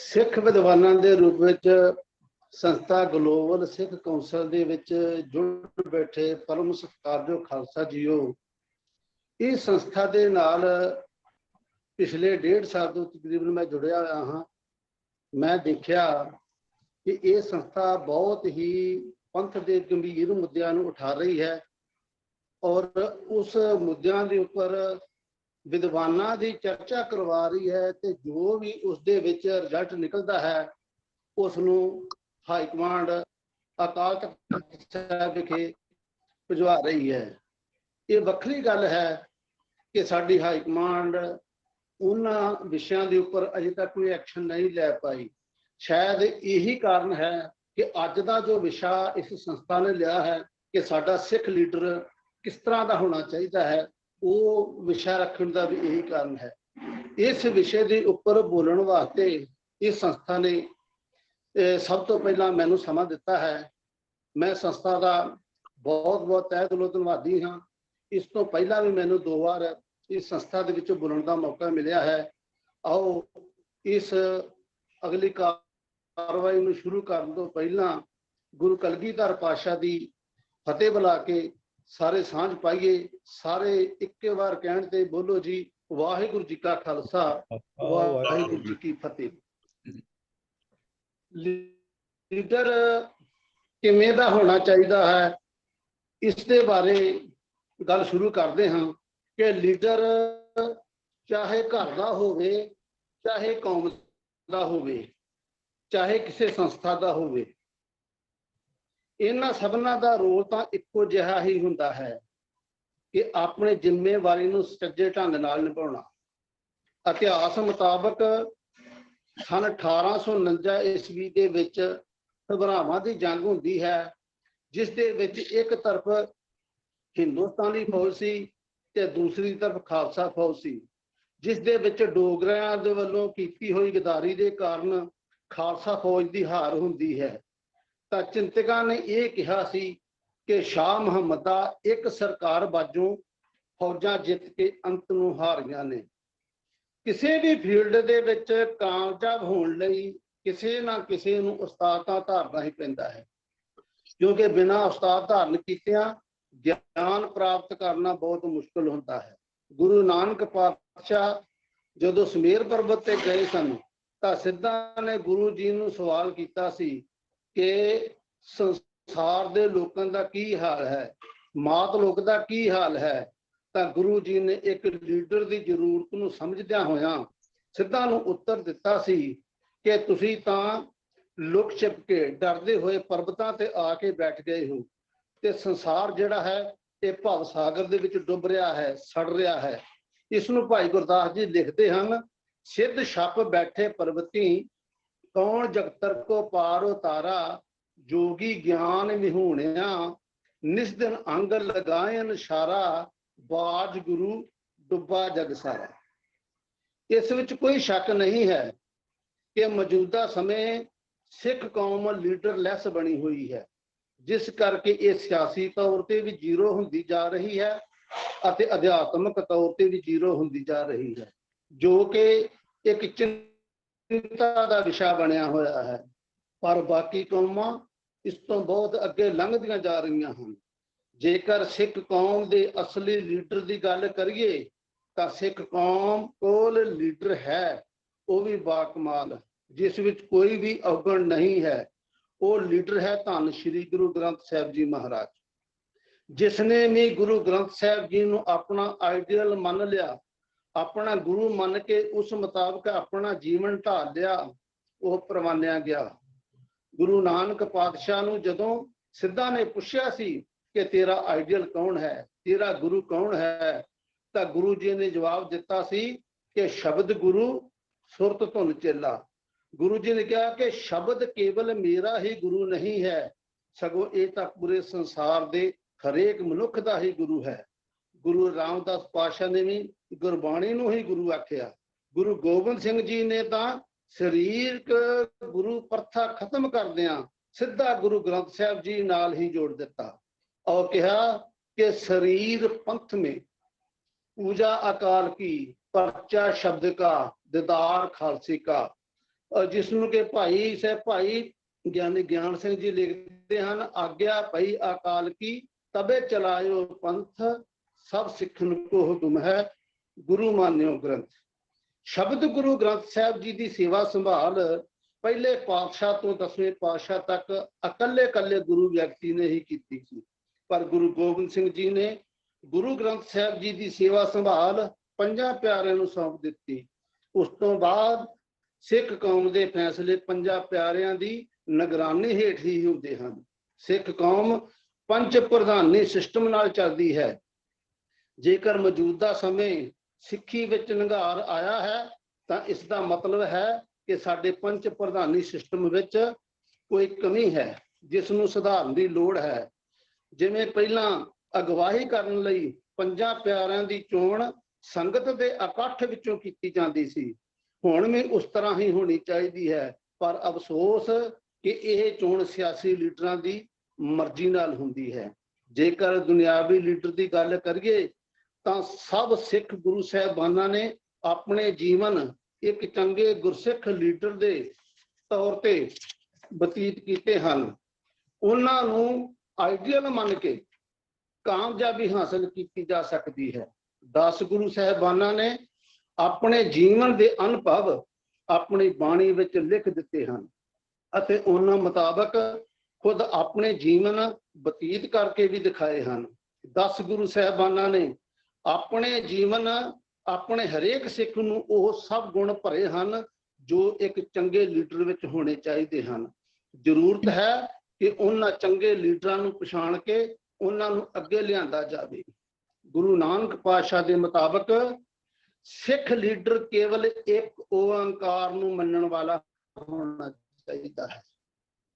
ਸਿੱਖ ਵਿਦਵਾਨਾਂ ਦੇ ਰੂਪ ਵਿੱਚ ਸੰਸਥਾ ਗਲੋਬਲ ਸਿੱਖ ਕੌਂਸਲ ਦੇ ਵਿੱਚ ਜੁੜ ਬੈਠੇ ਪਰਮ ਸਤਿਕਾਰਯੋਗ ਖਾਲਸਾ ਜੀਓ, ਇਹ ਸੰਸਥਾ ਦੇ ਨਾਲ ਪਿਛਲੇ ਡੇਢ ਸਾਲ ਤੋਂ ਤਕਰੀਬਨ ਮੈਂ ਜੁੜਿਆ ਹੋਇਆ ਹਾਂ। ਮੈਂ ਦੇਖਿਆ ਕਿ ਇਹ ਸੰਸਥਾ ਬਹੁਤ ਹੀ ਪੰਥ ਦੇ ਗੰਭੀਰ ਮੁੱਦਿਆਂ ਨੂੰ ਉਠਾ ਰਹੀ ਹੈ ਔਰ ਉਸ ਮੁੱਦਿਆਂ ਦੇ ਉੱਪਰ ਵਿਦਵਾਨਾਂ ਦੀ ਚਰਚਾ ਕਰਵਾ ਰਹੀ ਹੈ ਤੇ ਜੋ ਵੀ ਉਸ ਦੇ ਵਿੱਚ ਰਿਜ਼ਲਟ ਨਿਕਲਦਾ ਹੈ ਉਸ ਨੂੰ ਹਾਈ ਕਮਾਂਡ ਅਕਾਲ ਤਖਤ ਸਾਹਿਬ ਵਿਖੇ ਭਜਵਾ ਰਹੀ ਹੈ। ਇਹ ਵੱਖਰੀ ਗੱਲ ਹੈ ਕਿ ਸਾਡੀ ਹਾਈ ਕਮਾਂਡ ਉਹਨਾਂ ਵਿਸ਼ਿਆਂ ਦੇ ਉੱਪਰ ਅਜੇ ਤੱਕ ਕੋਈ ਐਕਸ਼ਨ ਨਹੀਂ ਲੈ ਪਾਈ। ਸ਼ਾਇਦ ਇਹੀ ਕਾਰਨ ਹੈ ਕਿ ਅੱਜ ਦਾ ਜੋ ਵਿਸ਼ਾ ਇਸ ਸੰਸਥਾ ਨੇ ਲਿਆ ਹੈ ਕਿ ਸਾਡਾ ਸਿੱਖ ਲੀਡਰ ਕਿਸ ਤਰ੍ਹਾਂ ਦਾ ਹੋਣਾ ਚਾਹੀਦਾ ਹੈ ਉਹ ਵਿਸ਼ਾ ਰੱਖਣ ਦਾ ਵੀ ਇਹੀ ਕਾਰਨ ਹੈ। ਇਸ ਵਿਸ਼ੇ ਦੇ ਉੱਪਰ ਬੋਲਣ ਵਾਸਤੇ ਇਸ ਸੰਸਥਾ ਨੇ ਸਭ ਤੋਂ ਪਹਿਲਾਂ ਮੈਨੂੰ ਸਮਾਂ ਦਿੱਤਾ ਹੈ। ਮੈਂ ਸੰਸਥਾ ਦਾ ਬਹੁਤ ਬਹੁਤ ਤਹਿ ਦਿਲੋਂ ਧੰਨਵਾਦੀ ਹਾਂ। ਇਸ ਤੋਂ ਪਹਿਲਾਂ ਵੀ ਮੈਨੂੰ ਦੋ ਵਾਰ ਇਸ ਸੰਸਥਾ ਦੇ ਵਿੱਚ ਬੋਲਣ ਦਾ ਮੌਕਾ ਮਿਲਿਆ ਹੈ। ਆਓ ਇਸ ਅਗਲੀ ਕਾਰਵਾਈ ਨੂੰ ਸ਼ੁਰੂ ਕਰਨ ਤੋਂ ਪਹਿਲਾਂ ਗੁਰੂ ਕਲਗੀਧਰ ਪਾਤਸ਼ਾਹ ਦੀ ਫਤਿਹ ਬੁਲਾ ਕੇ ਸਾਰੇ ਸਾਂਝ ਪਾਈਏ ਸਾਰੇ ਇੱਕੇ ਵਾਰ ਕਹਿਣ ਤੇ ਬੋਲੋ ਜੀ ਵਾਹਿਗੁਰੂ ਜੀ ਕਾ ਖਾਲਸਾ ਵਾਹਿਗੁਰੂ ਜੀ ਕੀ ਫਤਿਹ। ਲੀਡਰ ਕਿਵੇਂ ਦਾ ਹੋਣਾ ਚਾਹੀਦਾ ਹੈ ਇਸ ਦੇ ਬਾਰੇ ਗੱਲ ਸ਼ੁਰੂ ਕਰਦੇ ਹਾਂ ਕਿ ਲੀਡਰ ਚਾਹੇ ਘਰ ਦਾ ਹੋਵੇ ਚਾਹੇ ਕੌਮ ਦਾ ਹੋਵੇ ਚਾਹੇ ਕਿਸੇ ਸੰਸਥਾ ਦਾ ਹੋਵੇ ਇਹਨਾਂ ਸਭਨਾਂ ਦਾ ਰੋਲ ਤਾਂ ਇੱਕੋ ਜਿਹਾ ਹੀ ਹੁੰਦਾ ਹੈ ਕਿ ਆਪਣੇ ਜ਼ਿੰਮੇਵਾਰੀ ਨੂੰ ਸੱਜੇ ਢੰਗ ਨਾਲ ਨਿਭਾਉਣਾ। ਇਤਿਹਾਸ ਮੁਤਾਬਕ ਸਨ 1849 ਈਸਵੀ ਦੇ ਵਿੱਚ ਸਭਰਾਵਾਂ ਦੀ ਜੰਗ ਹੁੰਦੀ ਹੈ, ਜਿਸ ਦੇ ਵਿੱਚ ਇੱਕ ਤਰਫ ਹਿੰਦੁਸਤਾਨੀ ਫੌਜ ਸੀ ਤੇ ਦੂਸਰੀ ਤਰਫ ਖਾਲਸਾ ਫੌਜ ਸੀ, ਜਿਸ ਦੇ ਵਿੱਚ ਡੋਗਰਿਆਂ ਦੇ ਵੱਲੋਂ ਕੀਤੀ ਹੋਈ ਗਦਾਰੀ ਦੇ ਕਾਰਨ ਖਾਲਸਾ ਫੌਜ ਦੀ ਹਾਰ ਹੁੰਦੀ ਹੈ। ਤਾਂ ਚਿੰਤਕਾਂ ਨੇ ਇਹ ਕਿਹਾ ਸੀ ਕਿ ਸ਼ਾਹ ਮੁਹੰਮਦਾ ਇੱਕ ਸਰਕਾਰ ਬਾਜੋਂ ਫੌਜਾਂ ਜਿੱਤ ਕੇ ਅੰਤ ਨੂੰ ਹਾਰੀਆਂ ਨੇ। ਕਿਸੇ ਵੀ ਫੀਲਡ ਦੇ ਵਿੱਚ ਕਾਮਯਾਬ ਹੋਣ ਲਈ ਕਿਸੇ ਨਾ ਕਿਸੇ ਨੂੰ ਉਸਤਾਦ ਤਾਂ ਧਾਰਨਾ ਹੀ ਪੈਂਦਾ ਹੈ। ਕਿਉਂਕਿ ਬਿਨਾਂ ਉਸਤਾਦ ਧਾਰਨ ਕੀਤਿਆਂ ਗਿਆਨ ਪ੍ਰਾਪਤ ਕਰਨਾ ਬਹੁਤ ਮੁਸ਼ਕਲ ਹੁੰਦਾ ਹੈ। ਗੁਰੂ ਨਾਨਕ ਪਾਤਸ਼ਾਹ ਜਦੋਂ ਸਮੇਰ ਪਰਬਤ ਤੇ ਗਏ ਸਨ ਤਾਂ ਸਿੱਧਾ ਨੇ ਗੁਰੂ ਜੀ ਨੂੰ ਸਵਾਲ ਕੀਤਾ ਸੀ ਕਿ ਸੰਸਾਰ ਦੇ ਲੋਕਾਂ ਦਾ ਕੀ ਹਾਲ ਹੈ? ਮਾਤ ਲੋਕ ਦਾ ਕੀ ਹਾਲ ਹੈ? ਤਾਂ ਗੁਰੂ ਜੀ ਨੇ ਇੱਕ ਲੀਡਰ ਦੀ ਜ਼ਰੂਰਤ ਨੂੰ ਸਮਝਦਿਆਂ ਹੋਇਆਂ ਸਿੱਧਾ ਨੂੰ ਉੱਤਰ ਦਿੱਤਾ ਸੀ ਕਿ ਤੁਸੀਂ ਤਾਂ ਲੁਕ ਛਿਪ ਕੇ ਡਰਦੇ ਹੋਏ ਪਰਬਤਾਂ ਤੇ ਆ ਕੇ ਬੈਠ ਗਏ ਹੋ ਤੇ ਸੰਸਾਰ ਜਿਹੜਾ ਹੈ, ਇਹ ਭਵ ਸਾਗਰ ਦੇ ਵਿੱਚ ਡੁੱਬ ਰਿਹਾ ਹੈ, ਸੜ ਰਿਹਾ ਹੈ। ਇਸ ਨੂੰ ਭਾਈ ਗੁਰਦਾਸ ਜੀ ਲਿਖਦੇ ਹਨ, ਸਿੱਧ ਛੱਪ ਬੈਠੇ ਪਰਬਤੀ ਕੌਣ ਜਗਤਰ ਕੋ ਪਾਰ ਉਤਾਰਾ, ਜੋਗੀ ਗਿਆਨ ਵਿਹੂਣਿਆ ਨਿਸ ਦਿਨ ਅੰਗ ਲਗਾਇਨ ਇਸ਼ਾਰਾ ਬਾਜ ਗੁਰੂ ਡੁੱਬਾ ਜਗ ਸਾਰਾ। ਇਸ ਵਿੱਚ ਕੋਈ ਸ਼ੱਕ ਨਹੀਂ ਹੈ ਕਿ ਮੌਜੂਦਾ ਸਮੇਂ ਸਿੱਖ ਕੌਮ ਲੀਡਰਲੈਸ ਬਣੀ ਹੋਈ ਹੈ, ਜਿਸ ਕਰਕੇ ਇਹ ਸਿਆਸੀ ਤੌਰ ਤੇ ਵੀ ਜ਼ੀਰੋ ਹੁੰਦੀ ਜਾ ਰਹੀ ਹੈ ਅਤੇ ਅਧਿਆਤਮਕ ਤੌਰ ਤੇ ਵੀ ਜ਼ੀਰੋ ਹੁੰਦੀ ਜਾ ਰਹੀ ਹੈ, ਜੋ ਕਿ ਇੱਕ ਚਿੰਤਾ ਦਾ ਵਿਸ਼ਾ ਬਣਿਆ ਹੋਇਆ ਹੈ। ਪਰ ਬਾਕੀ ਕੌਮਾਂ ਇਸ ਤੋਂ ਬਹੁਤ ਅੱਗੇ ਲੰਘਦੀਆਂ ਜਾ ਰਹੀਆਂ ਹਨ। ਜੇਕਰ ਸਿੱਖ ਕੌਮ ਦੇ ਅਸਲੀ ਲੀਡਰ ਦੀ ਗੱਲ ਕਰੀਏ, ਤਾਂ ਸਿੱਖ ਕੌਮ ਕੋਲ ਲੀਡਰ ਹੈ, ਉਹ ਵੀ ਬਾਕਮਾਲ, ਜਿਸ ਵਿੱਚ ਕੋਈ ਵੀ ਅਵਗਣ ਨਹੀਂ ਹੈ। ਉਹ ਲੀਡਰ ਹੈ ਧੰਨ ਸ਼੍ਰੀ ਗੁਰੂ ਗ੍ਰੰਥ ਸਾਹਿਬ ਜੀ ਮਹਾਰਾਜ। ਜਿਸ ਨੇ ਵੀ ਗੁਰੂ ਗ੍ਰੰਥ ਸਾਹਿਬ ਜੀ ਨੂੰ ਆਪਣਾ ਆਈਡੀਅਲ ਮੰਨ ਲਿਆ ਆਪਣਾ ਗੁਰੂ ਮੰਨ ਕੇ ਉਸ ਮੁਤਾਬਕ ਆਪਣਾ ਜੀਵਨ ਢਾਲ ਲਿਆ, ਉਹ ਪ੍ਰਵਾਨਿਆ ਗਿਆ। ਗੁਰੂ ਨਾਨਕ ਪਾਤਸ਼ਾਹ ਨੂੰ ਜਦੋਂ ਸਿੱਧਾ ਨੇ ਪੁੱਛਿਆ ਸੀ ਕਿ ਤੇਰਾ ਆਈਡੀਅਲ ਕੌਣ ਹੈ, ਤੇਰਾ ਗੁਰੂ ਕੌਣ ਹੈ, ਤਾਂ ਗੁਰੂ ਜੀ ਨੇ ਜਵਾਬ ਦਿੱਤਾ ਸੀ ਕਿ ਸ਼ਬਦ ਗੁਰੂ ਸੁਰਤ ਧੁਨ ਚੇਲਾ। ਗੁਰੂ ਜੀ ਨੇ ਕਿਹਾ ਕਿ ਸ਼ਬਦ ਕੇਵਲ ਮੇਰਾ ਹੀ ਗੁਰੂ ਨਹੀਂ ਹੈ, ਸਗੋਂ ਇਹ ਤਾਂ ਪੂਰੇ ਸੰਸਾਰ ਦੇ ਹਰੇਕ ਮਨੁੱਖ ਦਾ ਹੀ ਗੁਰੂ ਹੈ। ਗੁਰੂ ਰਾਮਦਾਸ ਪਾਸ਼ਾ ਨੇ ਵੀ ਗੁਰਬਾਣੀ ਨੂੰ ਹੀ ਗੁਰੂ ਆਖਿਆ। ਗੁਰੂ ਗੋਬਿੰਦ ਸਿੰਘ ਜੀ ਨੇ ਤਾਂ ਸਰੀਰਕ ਗੁਰੂ ਪ੍ਰਥਾ ਖਤਮ ਕਰਦਿਆਂ ਸਿੱਧਾ ਗੁਰੂ ਗ੍ਰੰਥ ਸਾਹਿਬ ਜੀ ਨਾਲ ਹੀ ਜੋੜ ਦਿੱਤਾ। ਔਰ ਕਿਹਾ ਕਿ ਸਰੀਰ ਪੰਥ ਮੇ ਪੂਜਾ ਅਕਾਲ ਕੀ, ਪਰਚਾ ਸ਼ਬਦ ਕਾ, ਦਿਦਾਰ ਖਾਲਸੇ ਕਾ। ਜਿਸ ਨੂੰ ਕਿ ਭਾਈ ਸਹਿ ਭਾਈ ਗਿਆਨੀ ਗਿਆਨ ਸਿੰਘ ਜੀ ਲਿਖਦੇ ਹਨ, ਆਗਿਆ ਭਈ ਅਕਾਲ ਕੀ, ਤਬੇ ਚਲਾਇਓ ਪੰਥ ਸਭ ਸਿੱਖਣ ਕੋ ਹੁਕਮ ਹੈ, ਗੁਰੂ ਮਾਨਿਓ ਗ੍ਰੰਥ। ਸ਼ਬਦ ਗੁਰੂ ਗ੍ਰੰਥ ਸਾਹਿਬ ਜੀ ਦੀ ਸੇਵਾ ਸੰਭਾਲ ਪਹਿਲੇ ਪਾਤਸ਼ਾਹ ਤੋਂ ਦਸਵੇਂ ਪਾਤਸ਼ਾਹ ਤੱਕ ਇਕੱਲੇ ਇਕੱਲੇ ਗੁਰੂ ਵਿਅਕਤੀ ਨੇ ਹੀ ਕੀਤੀ ਸੀ। ਪਰ ਗੁਰੂ ਗੋਬਿੰਦ ਸਿੰਘ ਜੀ ਨੇ ਗੁਰੂ ਗ੍ਰੰਥ ਸਾਹਿਬ ਜੀ ਦੀ ਸੇਵਾ ਸੰਭਾਲ ਪੰਜਾਂ ਪਿਆਰਿਆਂ ਨੂੰ ਸੌਂਪ ਦਿੱਤੀ। ਉਸ ਤੋਂ ਬਾਅਦ ਸਿੱਖ ਕੌਮ ਦੇ ਫੈਸਲੇ ਪੰਜਾਂ ਪਿਆਰਿਆਂ ਦੀ ਨਿਗਰਾਨੀ ਹੇਠ ਹੀ ਹੁੰਦੇ ਹਨ। ਸਿੱਖ ਕੌਮ ਪੰਜ ਪ੍ਰਧਾਨੀ ਸਿਸਟਮ ਨਾਲ ਚੱਲਦੀ ਹੈ। ਜੇਕਰ ਮੌਜੂਦਾ ਸਮੇਂ ਸਿੱਖੀ ਵਿੱਚ ਨਿਘਾਰ ਆਇਆ ਹੈ, ਤਾਂ ਇਸ ਦਾ ਮਤਲਬ ਹੈ ਕਿ ਸਾਡੇ ਪੰਜ ਪ੍ਰਧਾਨੀ ਸਿਸਟਮ ਵਿੱਚ ਕੋਈ ਕਮੀ ਹੈ ਜਿਸ ਨੂੰ ਸੁਧਾਰਨ ਦੀ ਲੋੜ ਹੈ। ਜਿਵੇਂ ਪਹਿਲਾਂ ਅਗਵਾਈ ਕਰਨ ਲਈ ਪੰਜਾਂ ਪਿਆਰਿਆਂ ਦੀ ਚੋਣ ਸੰਗਤ ਦੇ ਇਕੱਠ ਵਿੱਚੋਂ ਕੀਤੀ ਜਾਂਦੀ ਸੀ। ਹੁਣ ਵੀ ਉਸ ਤਰ੍ਹਾਂ ਹੀ ਹੋਣੀ ਚਾਹੀਦੀ ਹੈ, ਪਰ ਅਫਸੋਸ ਕਿ ਇਹ ਚੋਣ ਸਿਆਸੀ ਲੀਡਰਾਂ ਦੀ ਮਰਜ਼ੀ ਨਾਲ ਹੁੰਦੀ ਹੈ। ਜੇਕਰ ਦੁਨਿਆਵੀ ਲੀਡਰ ਦੀ ਗੱਲ ਕਰੀਏ ਤਾਂ ਸਭ ਸਿੱਖ ਗੁਰੂ ਸਾਹਿਬਾਨਾਂ ਨੇ ਆਪਣੇ ਜੀਵਨ ਇੱਕ ਚੰਗੇ ਗੁਰਸਿੱਖ ਲੀਡਰ ਦੇ ਤੌਰ ਤੇ ਬਤੀਤ ਕੀਤੇ ਹਨ। ਉਹਨਾਂ ਨੂੰ ਆਈਡੀਅਲ ਮੰਨ ਕੇ ਕਾਮਯਾਬੀ ਹਾਸਲ ਕੀਤੀ ਜਾ ਸਕਦੀ ਹੈ। 10 ਗੁਰੂ ਸਾਹਿਬਾਨਾਂ ਨੇ ਆਪਣੇ ਜੀਵਨ ਦੇ ਅਨੁਭਵ ਆਪਣੀ ਬਾਣੀ ਵਿੱਚ ਲਿਖ ਦਿੱਤੇ ਹਨ ਅਤੇ ਉਹਨਾਂ ਮੁਤਾਬਕ ਖੁਦ ਆਪਣੇ ਜੀਵਨ ਬਤੀਤ ਕਰਕੇ ਵੀ ਦਿਖਾਏ ਹਨ। 10 ਗੁਰੂ ਸਾਹਿਬਾਨਾਂ ਨੇ ਆਪਣੇ ਜੀਵਨ, ਆਪਣੇ ਹਰੇਕ ਸਿੱਖ ਨੂੰ ਉਹ ਸਭ ਗੁਣ ਭਰੇ ਹਨ ਜੋ ਇੱਕ ਚੰਗੇ ਲੀਡਰ ਵਿੱਚ ਹੋਣੇ ਚਾਹੀਦੇ ਹਨ। ਜ਼ਰੂਰਤ ਹੈ ਕਿ ਉਹਨਾਂ ਚੰਗੇ ਲੀਡਰਾਂ ਨੂੰ ਪਛਾਣ ਕੇ ਉਹਨਾਂ ਨੂੰ ਅੱਗੇ ਲਿਆਂਦਾ ਜਾਵੇ। ਗੁਰੂ ਨਾਨਕ ਪਾਤਸ਼ਾਹ ਦੇ ਮੁਤਾਬਕ ਸਿੱਖ ਲੀਡਰ ਕੇਵਲ ਇੱਕ ਓੰਕਾਰ ਨੂੰ ਮੰਨਣ ਵਾਲਾ ਹੋਣਾ ਚਾਹੀਦਾ ਹੈ।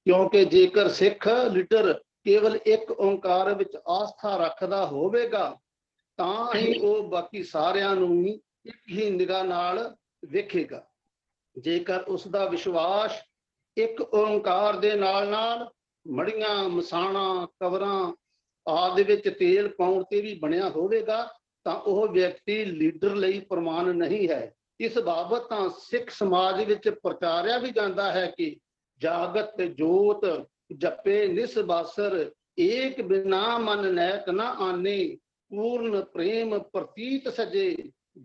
ਕਿਉਂਕਿ ਜੇਕਰ ਸਿੱਖ ਲੀਡਰ ਕੇਵਲ ਇੱਕ ਓੰਕਾਰ ਵਿੱਚ ਆਸਥਾ ਰੱਖਦਾ ਹੋਵੇਗਾ ਤਾਂ ਹੀ ਉਹ ਬਾਕੀ ਸਾਰਿਆਂ ਨੂੰ ਵੀ ਇੱਕ ਹੀ ਨਿਗਾਹ ਨਾਲ ਵੇਖੇਗਾ। ਜੇਕਰ ਉਸ ਦਾ ਵਿਸ਼ਵਾਸ ਇੱਕ ਓੰਕਾਰ ਦੇ ਨਾਲ ਨਾਲ ਮੜੀਆਂ ਮਸਾਣਾ ਕਵਰਾਂ ਆਦਿ ਵਿੱਚ ਤੇਲ ਪਾਉਣ ਤੇ ਵੀ ਬਣਿਆ ਹੋਵੇਗਾ ਤਾਂ ਉਹ ਵਿਅਕਤੀ ਲੀਡਰ ਲਈ ਪ੍ਰਮਾਣ ਨਹੀਂ ਹੈ। ਇਸ ਬਾਬਤ ਤਾਂ ਸਿੱਖ ਸਮਾਜ ਵਿੱਚ ਪ੍ਰਚਾਰਿਆ ਵੀ ਜਾਂਦਾ ਹੈ ਕਿ ਜਾਗਤ ਜੋਤ ਜਪੇ ਨਿਸਬਾਸਰ ਏਕ ਬਿਨਾ ਮਨ ਨੈਕ ਨਾ ਆਨੇ ਪੂਰਨ ਪ੍ਰੇਮ ਪ੍ਰਤੀਤ ਸਜੇ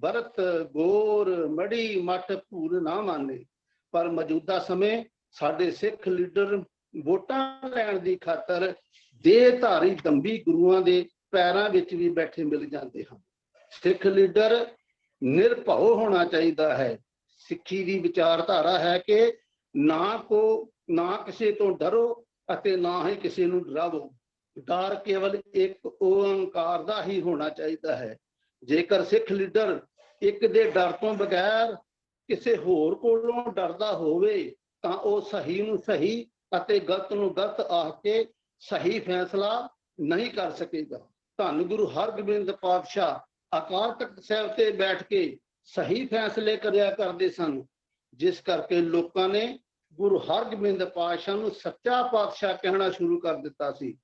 ਭਰਤ ਗੋਰ ਮੜੀ ਮੱਠ ਪੂਰ ਨਾ ਮਾਨੇ। ਪਰ ਮੌਜੂਦਾ ਸਮੇਂ ਸਾਡੇ ਸਿੱਖ ਲੀਡਰ ਵੋਟਾਂ ਲੈਣ ਦੀ ਖਾਤਰ ਦੇ ਧਾਰੀ ਦੰਬੀ ਗੁਰੂਆਂ ਦੇ ਪੈਰਾਂ ਵਿੱਚ ਵੀ ਬੈਠੇ ਮਿਲ ਜਾਂਦੇ ਹਨ। ਸਿੱਖ ਲੀਡਰ ਨਿਰਭਉ ਹੋਣਾ ਚਾਹੀਦਾ ਹੈ। ਸਿੱਖੀ ਦੀ ਵਿਚਾਰਧਾਰਾ ਹੈ ਕਿ ਨਾ ਕੋ, ਨਾ ਕਿਸੇ ਤੋਂ ਡਰੋ ਅਤੇ ਨਾ ਹੀ ਕਿਸੇ ਨੂੰ ਡਰਾਵੋ। ਡਰ ਕੇਵਲ ਇੱਕ ਓੰਕਾਰ ਦਾ ਹੀ ਹੋਣਾ ਚਾਹੀਦਾ ਹੈ। ਜੇਕਰ ਸਿੱਖ ਲੀਡਰ ਇੱਕ ਦੇ ਡਰ ਤੋਂ ਬਗੈਰ ਕਿਸੇ ਹੋਰ ਕੋਲੋਂ ਡਰਦਾ ਹੋਵੇ, ਤਾਂ ਉਹ ਸਹੀ ਨੂੰ ਸਹੀ ਅਤੇ ਗਲਤ ਨੂੰ ਗਲਤ ਆਖ ਕੇ ਸਹੀ ਫੈਸਲਾ ਨਹੀਂ ਕਰ ਸਕੇਗਾ। ਧੰਨ ਗੁਰੂ ਹਰਗੋਬਿੰਦ ਪਾਤਸ਼ਾਹ ਅਕਾਲ ਤਖਤ ਸਾਹਿਬ ਤੇ ਬੈਠ ਕੇ ਸਹੀ ਫੈਸਲੇ ਕਰਿਆ ਕਰਦੇ ਸਨ, ਜਿਸ ਕਰਕੇ ਲੋਕਾਂ ਨੇ ਗੁਰੂ ਹਰਗੋਬਿੰਦ ਪਾਤਸ਼ਾਹ ਨੂੰ ਸੱਚਾ ਪਾਤਸ਼ਾਹ ਕਹਿਣਾ ਸ਼ੁਰੂ ਕਰ ਦਿੱਤਾ ਸੀ।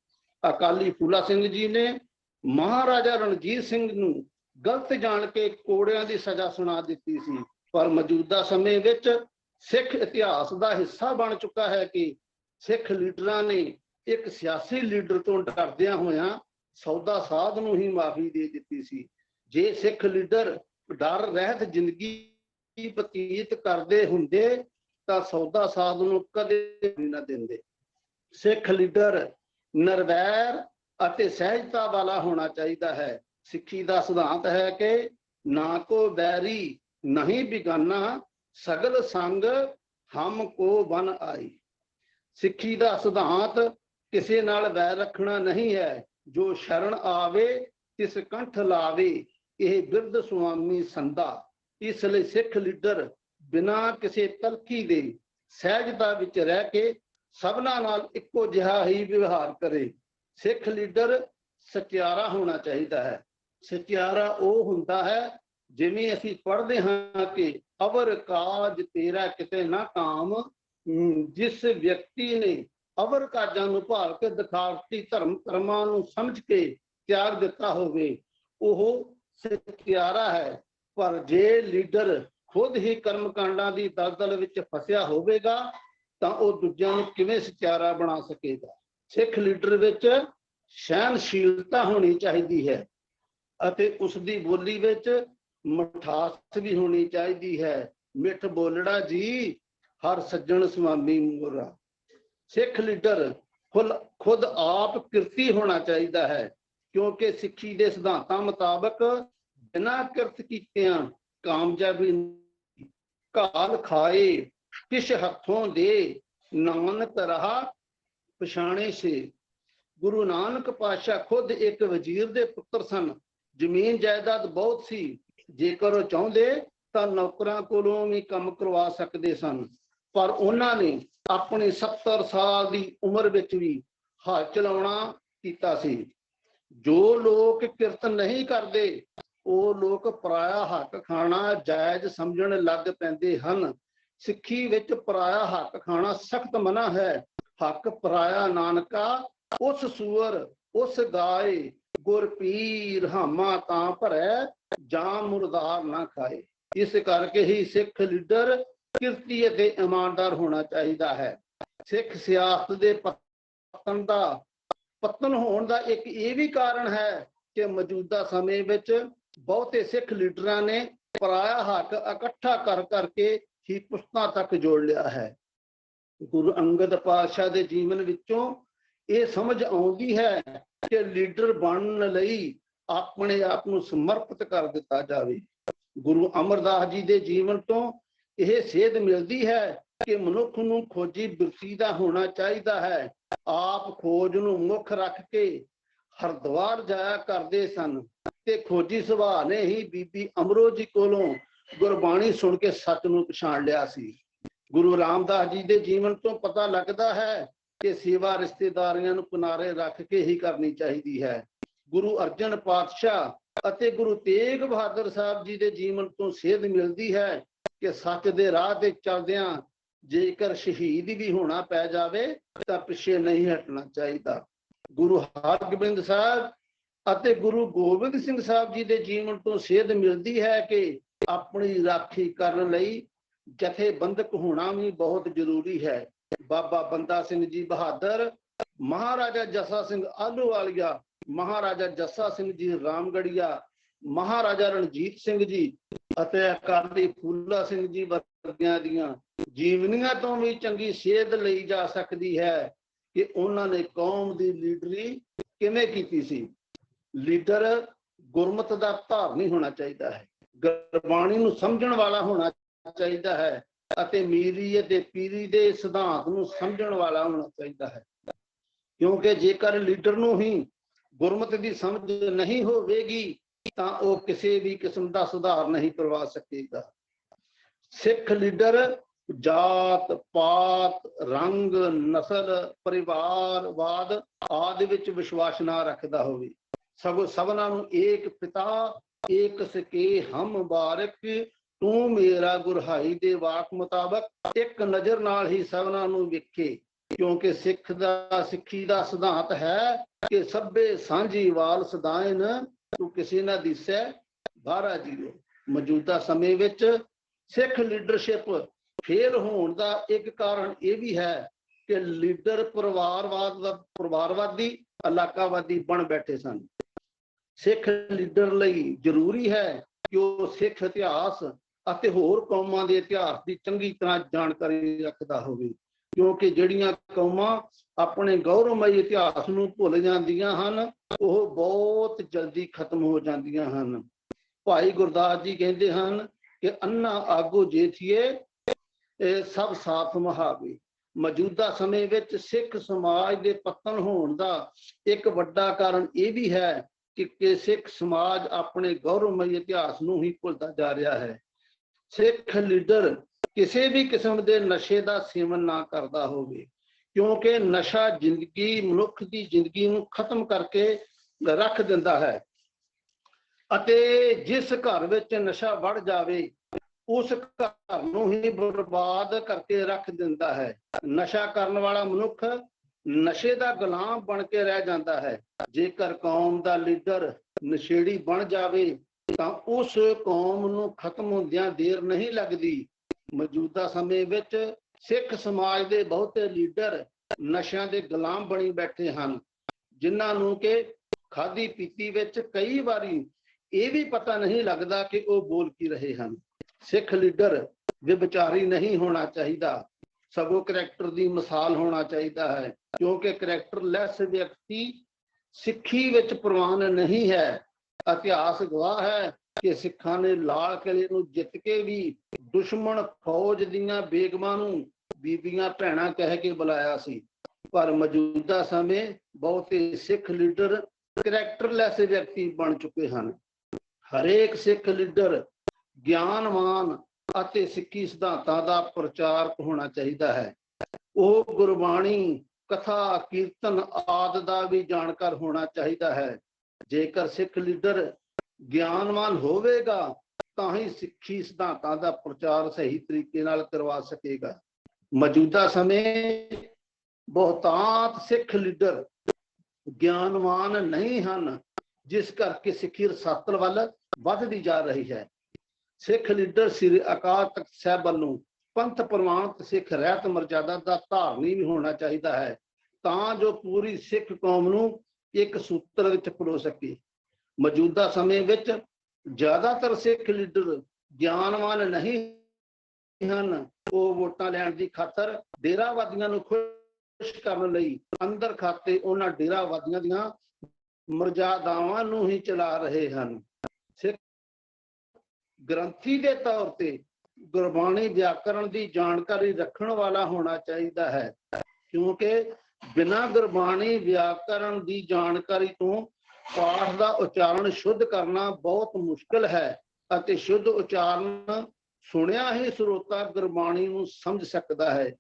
ਅਕਾਲੀ ਫੂਲਾ ਸਿੰਘ ਜੀ ਨੇ, ਮਹਾਰਾਜਾ ਰਣਜੀਤ ਸਿੰਘ ਨੂੰ ਗਲਤ ਜਾਣ ਕੇ ਕੋੜਿਆਂ ਦੀ ਸਜ਼ਾ ਸੁਣਾ ਦਿੱਤੀ ਸੀ। ਪਰ ਮੌਜੂਦਾ ਸਮੇਂ ਵਿੱਚ ਸਿੱਖ ਇਤਿਹਾਸ ਦਾ ਹਿੱਸਾ ਬਣ ਚੁੱਕਾ ਹੈ ਕਿ ਸਿੱਖ ਲੀਡਰਾਂ ਨੇ ਇੱਕ ਸਿਆਸੀ ਲੀਡਰ ਤੋਂ ਡਰਦਿਆਂ ਹੋਇਆਂ ਸੌਦਾ ਸਾਧ ਨੂੰ ਹੀ ਮਾਫੀ ਦੇ ਦਿੱਤੀ ਸੀ। ਜੇ ਸਿੱਖ ਲੀਡਰ ਡਰ, ਰਹਿਤ, ਜ਼ਿੰਦਗੀ ਬਤੀਤ ਕਰਦੇ ਹੁੰਦੇ ਤਾਂ ਸੌਦਾ ਸਾਧ ਨੂੰ ਕਦੇ ਵੀ ਨਾ ਦਿੰਦੇ। ਸਿੱਖ ਲੀਡਰ ਨਰਵੈਰ ਅਤੇ ਸਹਿਜਤਾ ਵਾਲਾ ਹੋਣਾ ਚਾਹੀਦਾ ਹੈ। ਸਿੱਖੀ ਦਾ ਸਿਧਾਂਤ ਹੈ ਕਿ ਨਾ ਕੋ ਬੈਰੀ ਨਹੀਂ ਬਿਗਾਨਾ, ਸਗਲ ਸੰਗ ਹਮ ਕੋ ਬਨ ਆਈ। ਸਿੱਖੀ ਦਾ ਸਿਧਾਂਤ ਕਿਸੇ ਨਾਲ ਵੈਰ ਰੱਖਣਾ ਨਹੀਂ ਹੈ। ਜੋ ਸ਼ਰਨ ਆਵੇ, ਤਿਸ ਕੰਠ ਲਾਵੇ, ਇਹ ਬਿਰਧ ਸੁਆਮੀ ਸੰਦਾ ਇਸ ਲਈ ਸਿੱਖ ਲੀਡਰ ਬਿਨਾਂ ਕਿਸੇ ਤਲਖੀ ਦੇ ਸਹਿਜਤਾ ਵਿੱਚ ਰਹਿ ਕੇ ਸਭਨਾਂ ਨਾਲ ਇੱਕੋ ਜਿਹਾ ਹੀ ਵਿਵਹਾਰ ਕਰੇ। ਸਿੱਖ ਲੀਡਰ ਸਚਿਆਰਾ ਹੋਣਾ ਚਾਹੀਦਾ ਹੈ। ਸਚਿਆਰਾ ਉਹ ਹੁੰਦਾ ਹੈ ਜਿਵੇਂ ਅਸੀਂ ਪੜ੍ਹਦੇ ਹਾਂ ਕਿ ਅਵਰ ਕਾਜ ਤੇਰਾ ਕਿਤੇ ਨਾ ਕਾਮ ਜਿਸ ਵਿਅਕਤੀ ਨੇ ਅਵਰ ਕਾਜਾਂ ਨੂੰ ਭਾਲ ਕੇ ਦਿਖਾਵਟੀ ਧਰਮ ਕਰਮਾਂ ਨੂੰ ਸਮਝ ਕੇ ਤਿਆਗ ਦਿੱਤਾ ਹੋਵੇ, ਉਹ ਸਤਿਆਰਾ ਹੈ। ਪਰ ਜੇ ਲੀਡਰ ਖੁਦ ਹੀ ਕਰਮ ਕਾਂਡਾਂ ਦੀ ਦਲਦਲ ਵਿੱਚ ਫਸਿਆ ਹੋਵੇਗਾ ਤਾਂ ਉਹ ਦੂਜਿਆਂ ਨੂੰ ਕਿਵੇਂ ਸਚਾਰਾ ਬਣਾ ਸਕੇਗਾ? ਸਿੱਖ ਲੀਡਰ ਵਿੱਚ ਸਹਿਨਸ਼ੀਲਤਾ ਹੋਣੀ ਚਾਹੀਦੀ ਹੈ ਅਤੇ ਉਸ ਦੀ ਬੋਲੀ ਵਿੱਚ ਮਠਾਸ ਵੀ ਹੋਣੀ ਚਾਹੀਦੀ ਹੈ। ਮਿੱਠ ਬੋਲੜਾ ਜੀ, ਹਰ ਸੱਜਣ ਸੁਆਮੀ ਮੋਰਾ ਸਿੱਖ ਲੀਡਰ ਖੁਦ ਆਪ ਕਿਰਤੀ ਹੋਣਾ ਚਾਹੀਦਾ ਹੈ, ਕਿਉਂਕਿ ਸਿੱਖੀ ਦੇ ਸਿਧਾਂਤਾਂ ਮੁਤਾਬਕ ਬਿਨਾਂ ਕਿਰਤ ਕੀਤਿਆਂ ਕਾਮਯਾਬੀ ਨਹੀਂ। ਘਾਲ ਖਾਏ ਕਿਸ ਹੱਥੋਂ ਦੇ ਨਾਨਕ ਰਹਾ ਪਛਾਣੇ ਸੇ। ਗੁਰੂ ਨਾਨਕ ਪਾਤਸ਼ਾਹ ਖੁਦ ਇੱਕ ਵਜ਼ੀਰ ਦੇ ਪੁੱਤਰ ਸਨ। ਜ਼ਮੀਨ ਜਾਇਦਾਦ ਬਹੁਤ ਸੀ। ਜੇਕਰ ਉਹ ਚਾਹੁੰਦੇ ਤਾਂ ਨੌਕਰਾਂ ਕੋਲੋਂ ਵੀ ਕੰਮ ਕਰਵਾ ਸਕਦੇ ਸਨ। ਪਰ ਉਹਨਾਂ ਨੇ ਆਪਣੇ 70 ਸਾਲ ਦੀ ਉਮਰ ਵਿੱਚ ਵੀ ਹੱਲ ਚਲਾਉਣਾ ਕੀਤਾ ਸੀ। ਜੋ ਲੋਕ ਕਿਰਤ ਨਹੀਂ ਕਰਦੇ, ਉਹ ਲੋਕ ਪਰਾਇਆ ਹੱਕ ਖਾਣਾ ਜਾਇਜ਼ ਸਮਝਣ ਲੱਗ ਪੈਂਦੇ ਹਨ। ਸਿੱਖੀ ਵਿੱਚ ਪਰਾਇਆ ਹੱਕ ਖਾਣਾ ਸਖਤ ਮਨਾ ਹੈ। ਹੱਕ ਪਰਾਇਆ ਨਾਨਕਾ, ਉਸ ਸੂਰ, ਉਸ ਗਾਏ, ਗੁਰ ਪੀਰ ਹਾਮਾ ਤਾਂ ਭਰੈ, ਜਾਂ ਮੁਰਦਾਰ ਨਾ ਖਾਏ। ਇਸ ਕਰਕੇ ਹੀ ਸਿੱਖ ਲੀਡਰ ਕਿਰਤੀ ਅਤੇ ਇਮਾਨਦਾਰ ਹੋਣਾ ਚਾਹੀਦਾ ਹੈ। ਸਿੱਖ ਸਿਆਸਤ ਦੇ ਪਤਨ ਦਾ, ਪਤਨ ਹੋਣ ਦਾ ਇੱਕ ਇਹ ਵੀ ਕਾਰਨ ਹੈ ਕਿ ਮੌਜੂਦਾ ਸਮੇਂ ਵਿੱਚ ਬਹੁਤੇ ਸਿੱਖ ਲੀਡਰਾਂ ਨੇ ਪਰਾਇਆ ਹੱਕ ਇਕੱਠਾ ਕਰ ਕਰਕੇ ਹੀ ਪੁਸਤਾਂ ਤੱਕ ਜੋੜ ਲਿਆ ਹੈ। ਗੁਰੂ ਅੰਗਦ ਪਾਤਸ਼ਾਹ ਦੇ ਜੀਵਨ ਵਿੱਚੋਂ ਇਹ ਸਮਝ ਆਉਂਦੀ ਹੈ ਕਿ ਲੀਡਰ ਬਣਨ ਲਈ ਆਪਣੇ ਆਪ ਨੂੰ ਸਮਰਪਿਤ ਕਰ ਦਿੱਤਾ ਜਾਵੇ। ਗੁਰੂ ਅਮਰਦਾਸ ਜੀ ਦੇ ਜੀਵਨ ਤੋਂ ਇਹ ਸੇਧ ਮਿਲਦੀ ਹੈ ਕਿ ਮਨੁੱਖ ਨੂੰ ਖੋਜੀ ਬਿਰਤੀ ਦਾ ਹੋਣਾ ਚਾਹੀਦਾ ਹੈ। ਆਪ ਖੋਜ ਨੂੰ ਮੁੱਖ ਰੱਖ ਕੇ ਹਰਦੁਆਰ ਜਾਇਆ ਕਰਦੇ ਸਨ ਤੇ ਖੋਜੀ ਸੁਭਾਅ ਨੇ ਹੀ ਬੀਬੀ ਅਮਰੋ ਜੀ ਕੋਲੋਂ ਗੁਰਬਾਣੀ ਸੁਣ ਕੇ ਸੱਚ ਨੂੰ ਪਛਾਣ ਲਿਆ ਸੀ। ਗੁਰੂ ਰਾਮਦਾਸ ਜੀ ਦੇ ਜੀਵਨ ਤੋਂ ਪਤਾ ਲੱਗਦਾ ਹੈ ਕਿ ਸੇਵਾ ਰਿਸ਼ਤੇਦਾਰੀਆਂ ਨੂੰ ਕਿਨਾਰੇ ਰੱਖ ਕੇ ਹੀ ਕਰਨੀ ਚਾਹੀਦੀ ਹੈ। ਗੁਰੂ ਅਰਜਨ ਪਾਤਸ਼ਾਹ ਅਤੇ ਗੁਰੂ ਤੇਗ ਬਹਾਦਰ ਸਾਹਿਬ ਜੀ ਦੇ ਜੀਵਨ ਤੋਂ ਸੇਧ ਮਿਲਦੀ ਹੈ ਕਿ ਸੱਚ ਦੇ ਰਾਹ ਤੇ ਚੱਲਦਿਆਂ ਜੇਕਰ ਸ਼ਹੀਦ ਵੀ ਹੋਣਾ ਪੈ ਜਾਵੇ ਤਾਂ ਪਿੱਛੇ ਨਹੀਂ ਹਟਣਾ ਚਾਹੀਦਾ। ਗੁਰੂ ਹਰਗੋਬਿੰਦ ਸਾਹਿਬ ਅਤੇ ਗੁਰੂ ਗੋਬਿੰਦ ਸਿੰਘ ਸਾਹਿਬ ਜੀ ਦੇ ਜੀਵਨ ਤੋਂ ਸੇਧ ਮਿਲਦੀ ਹੈ ਕਿ ਆਪਣੀ ਰਾਖੀ ਕਰਨ ਲਈ ਜਥੇਬੰਦਕ ਹੋਣਾ ਵੀ ਬਹੁਤ ਜ਼ਰੂਰੀ ਹੈ। ਬਾਬਾ ਬੰਦਾ ਸਿੰਘ ਜੀ ਬਹਾਦਰ, ਮਹਾਰਾਜਾ ਜੱਸਾ ਸਿੰਘ ਆਲੂਵਾਲੀਆ ਮਹਾਰਾਜਾ ਜੱਸਾ ਸਿੰਘ ਜੀ ਰਾਮਗੜੀਆ, ਮਹਾਰਾਜਾ ਰਣਜੀਤ ਸਿੰਘ ਜੀ ਅਤੇ ਅਕਾਲੀ ਫੂਲਾ ਸਿੰਘ ਜੀ ਵਰਗਿਆਂ ਦੀਆਂ ਜੀਵਨੀਆਂ ਤੋਂ ਵੀ ਚੰਗੀ ਸੇਧ ਲਈ ਜਾ ਸਕਦੀ ਹੈ ਕਿ ਉਹਨਾਂ ਨੇ ਕੌਮ ਦੀ ਲੀਡਰੀ ਕਿਵੇਂ ਕੀਤੀ ਸੀ। ਲੀਡਰ ਗੁਰਮਤ ਦਾ ਧਾਰਨੀ ਹੋਣਾ ਚਾਹੀਦਾ ਹੈ। ਗੁਰਬਾਣੀ ਨੂੰ ਸਮਝਣ ਵਾਲਾ ਹੋਣਾ ਚਾਹੀਦਾ ਹੈ ਅਤੇ ਮੀਰੀ ਅਤੇ ਪੀਰੀ ਦੇ ਸਿਧਾਂਤ ਨੂੰ ਸਮਝਣ ਵਾਲਾ ਹੋਣਾ ਚਾਹੀਦਾ ਹੈ। ਕਿਉਂਕਿ ਜੇਕਰ ਲੀਡਰ ਨੂੰ ਹੀ ਗੁਰਮਤ ਦੀ ਸਮਝ ਨਹੀਂ ਹੋਵੇਗੀ, ਤਾਂ ਉਹ ਕਿਸੇ ਵੀ ਕਿਸਮ ਦਾ ਸੁਧਾਰ ਨਹੀਂ ਕਰਵਾ ਸਕੇਗਾ। ਸਿੱਖ ਲੀਡਰ ਜਾਤ, ਪਾਤ, ਰੰਗ, ਨਸਲ ਪਰਿਵਾਰਵਾਦ ਆਦਿ ਵਿੱਚ ਵਿਸ਼ਵਾਸ ਨਾ ਰੱਖਦਾ ਹੋਵੇ। ਸਗੋਂ ਸਭਨਾਂ ਨੂੰ ਏਕ ਪਿਤਾ ਏਕ ਸਕੇ ਹਮ ਬਾਰਕ, ਤੂੰ ਮੇਰਾ ਗੁਰਹਾਈ ਦੇ ਵਾਕ ਮੁਤਾਬਕ ਇੱਕ ਨਜ਼ਰ ਨਾਲ ਹੀ ਸਭਨਾਂ ਨੂੰ ਵੇਖੇ। ਕਿਉਂਕਿ ਸਿੱਖ ਦਾ, ਸਿੱਖੀ ਦਾ ਸਿਧਾਂਤ ਹੈ ਕਿ ਸਭੇ ਸਾਂਝੀ ਵਾਲ ਸਦਾਇਨ, ਤੂੰ ਕਿਸੇ ਨਾ ਦਿਸੈ, ਬਾਹਰਾ ਜੀਓ। ਮੌਜੂਦਾ ਸਮੇਂ ਵਿੱਚ ਸਿੱਖ ਲੀਡਰਸ਼ਿਪ ਫੇਲ ਹੋਣ ਦਾ ਇੱਕ ਕਾਰਨ ਇਹ ਵੀ ਹੈ ਕਿ ਲੀਡਰ ਪਰਿਵਾਰਵਾਦ ਦਾ ਪਰਿਵਾਰਵਾਦੀ, ਇਲਾਕਾਵਾਦੀ ਬਣ ਬੈਠੇ ਸਨ। ਸਿੱਖ ਲੀਡਰ ਲਈ ਜ਼ਰੂਰੀ ਹੈ ਕਿ ਉਹ ਸਿੱਖ ਇਤਿਹਾਸ ਅਤੇ ਹੋਰ ਕੌਮਾਂ ਦੇ ਇਤਿਹਾਸ ਦੀ ਚੰਗੀ ਤਰ੍ਹਾਂ ਜਾਣਕਾਰੀ ਰੱਖਦਾ ਹੋਵੇ, ਕਿਉਂਕਿ ਜਿਹੜੀਆਂ ਕੌਮਾਂ ਆਪਣੇ ਗੌਰਵਮਈ ਇਤਿਹਾਸ ਨੂੰ ਭੁੱਲ ਜਾਂਦੀਆਂ ਹਨ, ਉਹ ਬਹੁਤ ਜਲਦੀ ਖਤਮ ਹੋ ਜਾਂਦੀਆਂ ਹਨ। ਭਾਈ ਗੁਰਦਾਸ ਜੀ ਕਹਿੰਦੇ ਹਨ ਕਿ ਅੰਨਾ ਆਗੋ ਜੇਥੀਏ ਇਹ ਸਭ ਸਾਥ ਮਹਾਵੇ। ਮੌਜੂਦਾ ਸਮੇਂ ਵਿੱਚ ਸਿੱਖ ਸਮਾਜ ਦੇ ਪਤਨ ਹੋਣ ਦਾ ਇੱਕ ਵੱਡਾ ਕਾਰਨ ਇਹ ਵੀ ਹੈ ਕਿ ਸਿੱਖ ਸਮਾਜ ਆਪਣੇ ਗੌਰਵਮਈ ਇਤਿਹਾਸ ਨੂੰ ਹੀ ਭੁੱਲਦਾ ਜਾ ਰਿਹਾ ਹੈ। ਸਿੱਖ ਲੀਡਰ ਕਿਸੇ ਵੀ ਕਿਸਮ ਦੇ ਨਸ਼ੇ ਦਾ ਸੇਵਨ ਨਾ ਕਰਦਾ ਹੋਵੇ, ਕਿਉਂਕਿ ਨਸ਼ਾ ਜ਼ਿੰਦਗੀ, ਮਨੁੱਖ ਦੀ ਜ਼ਿੰਦਗੀ ਨੂੰ ਖਤਮ ਕਰਕੇ ਰੱਖ ਦਿੰਦਾ ਹੈ। ਅਤੇ ਜਿਸ ਘਰ ਵਿੱਚ ਨਸ਼ਾ ਵੜ ਜਾਵੇ, ਉਸ ਘਰ ਨੂੰ ਹੀ ਬਰਬਾਦ ਕਰਕੇ ਰੱਖ ਦਿੰਦਾ ਹੈ। ਨਸ਼ਾ ਕਰਨ ਵਾਲਾ ਮਨੁੱਖ ਨਸ਼ੇ ਦਾ ਗੁਲਾਮ ਬਣ ਕੇ ਰਹਿ ਜਾਂਦਾ ਹੈ। ਜੇਕਰ ਕੌਮ ਦਾ ਲੀਡਰ ਨਸ਼ੇੜੀ ਬਣ ਜਾਵੇ, ਤਾਂ ਉਸ ਕੌਮ ਨੂੰ ਖਤਮ ਹੁੰਦਿਆਂ ਦੇਰ ਨਹੀਂ ਲੱਗਦੀ। ਮੌਜੂਦਾ ਸਮੇਂ ਵਿੱਚ ਸਿੱਖ ਸਮਾਜ ਦੇ ਬਹੁਤੇ ਲੀਡਰ ਨਸ਼ਿਆਂ ਦੇ ਗੁਲਾਮ ਬਣੀ ਬੈਠੇ ਹਨ, ਜਿਨ੍ਹਾਂ ਨੂੰ ਕਿ ਖਾਦੀ ਪੀਤੀ ਵਿੱਚ ਕਈ ਵਾਰੀ ਇਹ ਵੀ ਪਤਾ ਨਹੀਂ ਲੱਗਦਾ ਕਿ ਉਹ ਬੋਲ ਕੀ ਰਹੇ ਹਨ। ਸਿੱਖ ਲੀਡਰ ਵਿਚਾਰੀ ਨਹੀਂ ਹੋਣਾ ਚਾਹੀਦਾ। ਸਗੋਂ ਕਰੈਕਟਰ ਦੀ ਮਿਸਾਲ ਹੋਣਾ ਚਾਹੀਦਾ ਹੈ, ਕਿਉਂਕਿ ਕਰੈਕਟਰਲੈਸ ਵਿਅਕਤੀ ਸਿੱਖੀ ਵਿੱਚ ਪ੍ਰਵਾਨ ਨਹੀਂ ਹੈ। ਇਤਿਹਾਸ ਗਵਾਹ ਹੈ ਕਿ ਸਿੱਖਾਂ ਨੇ ਲਾਲ ਕਿਲੇ ਨੂੰ ਜਿੱਤ ਕੇ ਵੀ ਦੁਸ਼ਮਣ ਫੌਜ ਦੀਆਂ ਬੇਗਮਾਂ ਨੂੰ ਬੀਬੀਆਂ ਭੈਣਾਂ ਕਹਿ ਕੇ ਬੁਲਾਇਆ ਸੀ। ਪਰ ਮੌਜੂਦਾ ਸਮੇਂ ਬਹੁਤੇ ਸਿੱਖ ਲੀਡਰ ਕਰੈਕਟਰਲੈਸ ਵਿਅਕਤੀ ਬਣ ਚੁੱਕੇ ਹਨ। ਹਰੇਕ ਸਿੱਖ ਲੀਡਰ ਗਿਆਨਵਾਨ ਅਤੇ ਸਿੱਖੀ ਸਿਧਾਂਤਾਂ ਦਾ ਪ੍ਰਚਾਰਕ ਹੋਣਾ ਚਾਹੀਦਾ ਹੈ। ਉਹ ਗੁਰਬਾਣੀ, ਕਥਾ, ਕੀਰਤਨ ਆਦਿ ਦਾ ਵੀ ਜਾਣਕਾਰ ਹੋਣਾ ਚਾਹੀਦਾ ਹੈ। ਜੇਕਰ ਸਿੱਖ ਲੀਡਰ ਗਿਆਨਵਾਨ ਹੋਵੇਗਾ, ਤਾਂ ਹੀ ਸਿੱਖੀ ਸਿਧਾਂਤਾਂ ਦਾ ਪ੍ਰਚਾਰ ਸਹੀ ਤਰੀਕੇ ਨਾਲ ਕਰਵਾ ਸਕੇਗਾ। ਮੌਜੂਦਾ ਸਮੇਂ ਬਹੁਤਾਤ ਸਿੱਖ ਲੀਡਰ ਗਿਆਨਵਾਨ ਨਹੀਂ ਹਨ, ਜਿਸ ਕਰਕੇ ਸਿੱਖੀ ਰਸਾਤਲ ਵੱਲ ਵੱਧਦੀ ਜਾ ਰਹੀ ਹੈ। ਸਿੱਖ ਲੀਡਰ ਸ੍ਰੀ ਅਕਾਲ ਤਖਤ ਸਾਹਿਬ ਵੱਲੋਂ ਪੰਥ ਪ੍ਰਮਾਣਿਤ ਸਿੱਖ ਰਹਿਤ ਮਰਜ਼ਾਦਾ ਦਾ ਧਾਰਨੀ ਵੀ ਹੋਣਾ ਚਾਹੀਦਾ ਹੈ, ਤਾਂ ਜੋ ਪੂਰੀ ਸਿੱਖ ਕੌਮ ਨੂੰ ਇੱਕ ਸੂਤਰ ਵਿੱਚ ਪਰੋ ਸਕੇ। ਮੌਜੂਦਾ ਸਮੇਂ ਵਿੱਚ ਜ਼ਿਆਦਾਤਰ ਸਿੱਖ ਲੀਡਰ ਗਿਆਨਵਾਨ ਨਹੀਂ ਹਨ। ਉਹ ਵੋਟਾਂ ਲੈਣ ਦੀ ਖਾਤਰ ਡੇਰਾਵਾਦੀਆਂ ਨੂੰ ਖੁਸ਼ ਕਰਨ ਲਈ ਅੰਦਰ ਖਾਤੇ ਉਹਨਾਂ ਡੇਰਾਵਾਦੀਆਂ ਦੀਆਂ ਮਰਜ਼ਾਦਾਵਾਂ ਨੂੰ ਹੀ ਚਲਾ ਰਹੇ ਹਨ। ਸਿੱਖ ਗ੍ਰੰਥੀ ਦੇ ਤੌਰ ਤੇ ਗੁਰਬਾਣੀ ਵਿਆਕਰਣ ਦੀ ਜਾਣਕਾਰੀ ਰੱਖਣ ਵਾਲਾ ਹੋਣਾ ਚਾਹੀਦਾ ਹੈ। ਕਿਉਂਕਿ ਬਿਨਾਂ ਗੁਰਬਾਣੀ ਵਿਆਕਰਣ ਦੀ ਜਾਣਕਾਰੀ ਤੋਂ ਪਾਠ ਦਾ ਉਚਾਰਨ ਸ਼ੁੱਧ ਕਰਨਾ ਬਹੁਤ ਮੁਸ਼ਕਲ ਹੈ ਅਤੇ ਸ਼ੁੱਧ ਉਚਾਰਨ ਸੁਣਿਆ ਹੀ ਸਰੋਤਾ ਗੁਰਬਾਣੀ ਨੂੰ ਸਮਝ ਸਕਦਾ ਹੈ।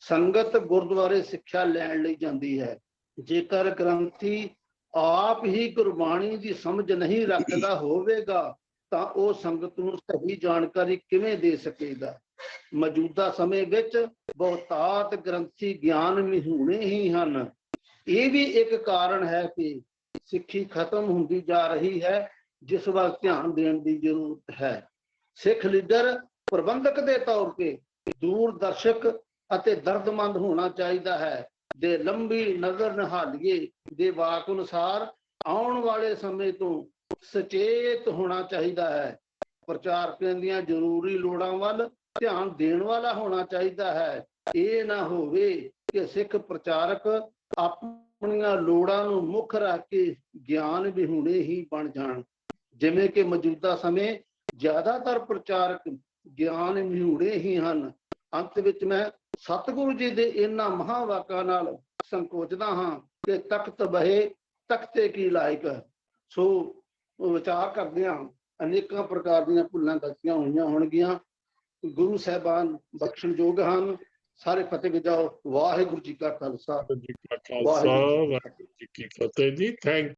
ਸੰਗਤ ਗੁਰਦੁਆਰੇ ਸਿੱਖਿਆ ਲੈਣ ਲਈ ਜਾਂਦੀ ਹੈ। ਜੇਕਰ ਗ੍ਰੰਥੀ ਆਪ ਹੀ ਗੁਰਬਾਣੀ ਦੀ ਸਮਝ ਨਹੀਂ ਰੱਖਦਾ ਹੋਵੇਗਾ ਤਾਂ ਉਹ ਸੰਗਤ ਨੂੰ ਸਹੀ ਜਾਣਕਾਰੀ ਕਿਵੇਂ ਦੇ ਸਕੇਗਾ ਮੌਜੂਦਾ ਸਮੇਂ ਵਿੱਚ ਬਹੁਤਾਤ ਗ੍ਰੰਥੀ ਗਿਆਨ ਵਿਹੂਣੇ ਹੀ ਹਨ। ਇਹ ਵੀ ਇੱਕ ਕਾਰਨ ਹੈ ਕਿ ਸਿੱਖੀ ਖਤਮ ਹੁੰਦੀ ਜਾ ਰਹੀ ਹੈ, ਜਿਸ ਵੱਲ ਧਿਆਨ ਦੇਣ ਦੀ ਜ਼ਰੂਰਤ ਹੈ। ਸਿੱਖ ਲੀਡਰ ਪ੍ਰਬੰਧਕ ਦੇ ਤੌਰ ਤੇ ਦੂਰਦਰਸ਼ਕ ਅਤੇ ਦਰਦਮੰਦ ਹੋਣਾ ਚਾਹੀਦਾ ਹੈ। ਦੇ ਲੰਬੀ ਨਜ਼ਰ ਨਿਹਾਲੀਏ, ਦੇ ਵਾਕ ਅਨੁਸਾਰ ਆਉਣ ਵਾਲੇ ਸਮੇਂ ਤੋਂ ਸੁਚੇਤ ਹੋਣਾ ਚਾਹੀਦਾ ਹੈ। ਪ੍ਰਚਾਰਕਾਂ ਦੀਆਂ ਜ਼ਰੂਰੀ ਲੋੜਾਂ ਵੱਲ ਧਿਆਨ ਦੇਣ ਵਾਲਾ ਹੋਣਾ ਚਾਹੀਦਾ ਹੈ। ਇਹ ਨਾ ਹੋਵੇ ਕਿ ਸਿੱਖ ਪ੍ਰਚਾਰਕ ਆਪਣੀਆਂ ਲੋੜਾਂ ਨੂੰ ਮੁੱਖ ਰੱਖ ਕੇ ਗਿਆਨ ਵਿਹੂਣੇ ਹੀ ਬਣ ਜਾਣ। ਜਿਵੇਂ ਕਿ ਮੌਜੂਦਾ ਸਮੇਂ ਜ਼ਿਆਦਾਤਰ ਪ੍ਰਚਾਰਕ ਗਿਆਨ ਵਿਹੂਣੇ ਹੀ ਹਨ। ਅੰਤ ਵਿੱਚ ਮੈਂ ਸਤਿਗੁਰੂ ਜੀ ਦੇ ਇਹਨਾਂ ਮਹਾਵਾਕਾਂ ਨਾਲ ਸੰਕੋਚਦਾ ਹਾਂ ਕਿ ਤਖਤ ਬਹੇ, ਤਖਤੇ ਕੀ ਲਾਇਕ। ਸੋ ਵਿਚਾਰ ਕਰਦੇ ਹਾਂ। ਅਨੇਕਾਂ ਪ੍ਰਕਾਰ ਦੀਆਂ ਭੁੱਲਾਂ ਗਲਤੀਆਂ ਹੋਈਆਂ ਹੋਣਗੀਆਂ। ਗੁਰੂ ਸਾਹਿਬਾਨ ਬਖਸ਼ਣਯੋਗ ਹਨ। ਸਾਰੇ ਫਤਿਹ ਵਜਾਓ ਵਾਹਿਗੁਰੂ ਜੀ ਕਾ ਖਾਲਸਾ। ਜੀ ਕਾ ਖਾਲਸਾ। ਵਾਹਿਗੁਰੂ ਜੀ ਕੀ ਫਤਿਹ ਜੀ। ਥੈਂਕ